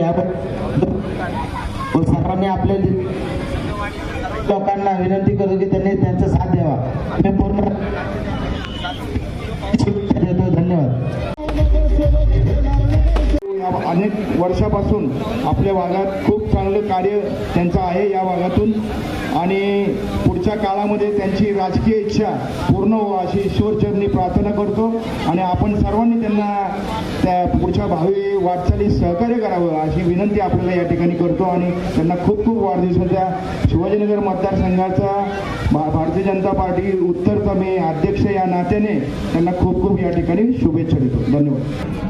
याबद्दल सर्वांनी आपल्या लोकांना विनंती करतो की त्यांनी त्यांचा साथ द्यावा. मी पूर्ण देतो धन्यवाद. अनेक वर्षापासून आपल्या भागात खूप चांगलं कार्य त्यांचं आहे या भागातून आणि पुढच्या काळामध्ये त्यांची राजकीय इच्छा पूर्ण हो अशी ईश्वरचरणी प्रार्थना करतो. आणि आपण सर्वांनी त्यांना त्या पुढच्या भावी वाटचालीस सहकार्य करावं अशी विनंती आपल्याला या ठिकाणी करतो. आणि त्यांना खूप खूप वाढदिवसाच्या शिवाजीनगर मतदारसंघाचा भा भारतीय जनता पार्टी उत्तरचा मी अध्यक्ष या नात्याने त्यांना खूप खूप या ठिकाणी शुभेच्छा देतो. धन्यवाद.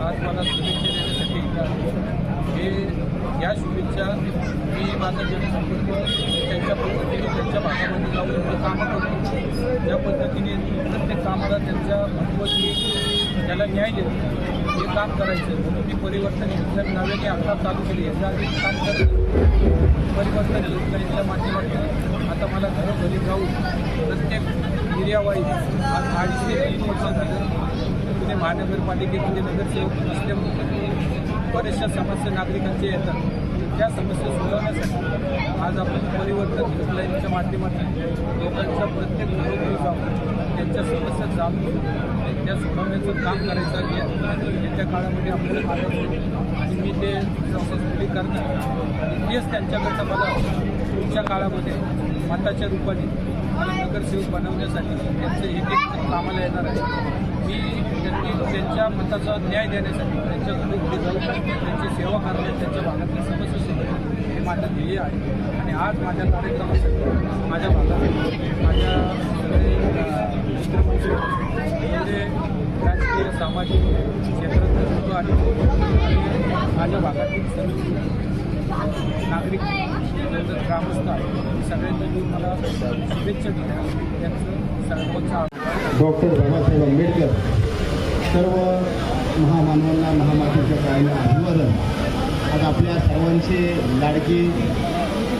आज मला शुभेच्छा देण्यासाठी हे या शुभेच्छा मी माझा जनसंपर्क त्यांच्या पद्धतीने त्यांच्या भागामध्ये जाऊन कामं करतो ज्या पद्धतीने प्रत्येक कामाला त्यांच्या महत्त्वाची त्याला न्याय देतो हे काम करायचं. म्हणून मी परिवर्तन योजना नव्याने आता चालू केली याच्या आधी काम करत परिवर्तन योजनेच्या माध्यमातून आता मला घरोघरी जाऊन प्रत्येक एरियावाईज आज अडीचशे तीन वर्ष झालं पुणे महानगरपालिकेमध्ये नगरसेवक असल्यामुळे बऱ्याचशा समस्या नागरिकांच्या येतात. त्या समस्या सोडवण्यासाठी आज आपण परिवर्तन हेल्पलाईनच्या माध्यमातून लोकांच्या प्रत्येक घरोघरी जाऊन त्यांच्या समस्या जाणून त्या सोडवण्याचं काम करायचं येत्या काळामध्ये आपल्याला आणि मी ते सक्सेसफुली करणार तेच त्यांच्याकडनं मला पुढच्या काळामध्ये मताच्या रूपाने मला नगरसेवक बनवण्यासाठी त्यांचं एक एक कामाला येणार आहे. मी त्यांनी त्यांच्या मताचा न्याय देण्यासाठी त्यांच्या घरी घरी जाऊन त्यांची सेवा करणे त्यांच्या भागातल्या समस्या सोडवणे हे माझं ध्येय आहे. आणि आज माझ्या कार्यक्रमासाठी माझ्या भागात माझ्या सगळे अ, राजकीय सामाजिक क्षेत्रातील लोक आणि आणि माझ्या भागातील सर्व नागरिक नंतर ग्रामस्थ आहेत सगळ्यांनी मिळून मला शुभेच्छा दिल्या त्यांचं सर्वांचं डॉक्टर बाबासाहेब आंबेडकर सर्व महामानवांना महामातेच्या काळाला अभिवादन. आज आपल्या सर्वांचे लाडके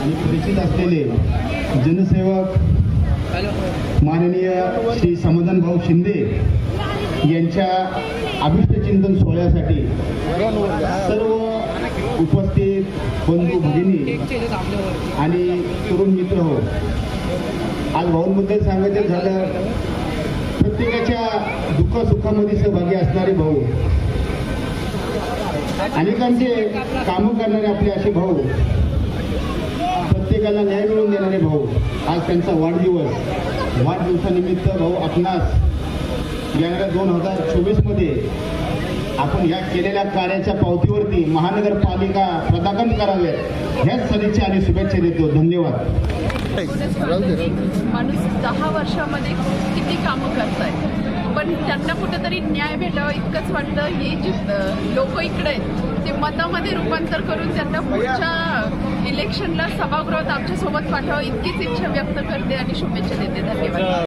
आणि परिचित असलेले जनसेवक माननीय श्री समाधान भाऊ शिंदे यांच्या अभिष्टचिंतन सोहळ्यासाठी सर्व उपस्थित बंधू भगिनी आणि तरुण मित्र हो. आज भाऊंबद्दल सांगायचं झालं प्रत्येकाच्या दुःख सुखामध्ये सहभागी असणारे भाऊ. अनेकांचे कामं करणारे आपले असे भाऊ. प्रत्येकाला न्याय मिळवून देणारे भाऊ. आज त्यांचा वाढदिवस. वाढदिवसानिमित्त भाऊ आपणास येणाऱ्या दोन हजार चोवीसमध्ये आपण या केलेल्या कार्याच्या पावतीवरती महानगरपालिका पदाकन करावे ह्याच सदिच्छा आणि शुभेच्छा देतो. धन्यवाद. माणूस दहा वर्षामध्ये किती कामं करताय पण त्यांना कुठेतरी न्याय भेटावा इतकंच वाटतं. हे जे लोक इकडे आहेत ते मतामध्ये रूपांतर करून त्यांना पुढच्या इलेक्शनला सभागृहात आमच्यासोबत पाठवावं इतकीच इच्छा व्यक्त करते आणि शुभेच्छा देते. धन्यवाद.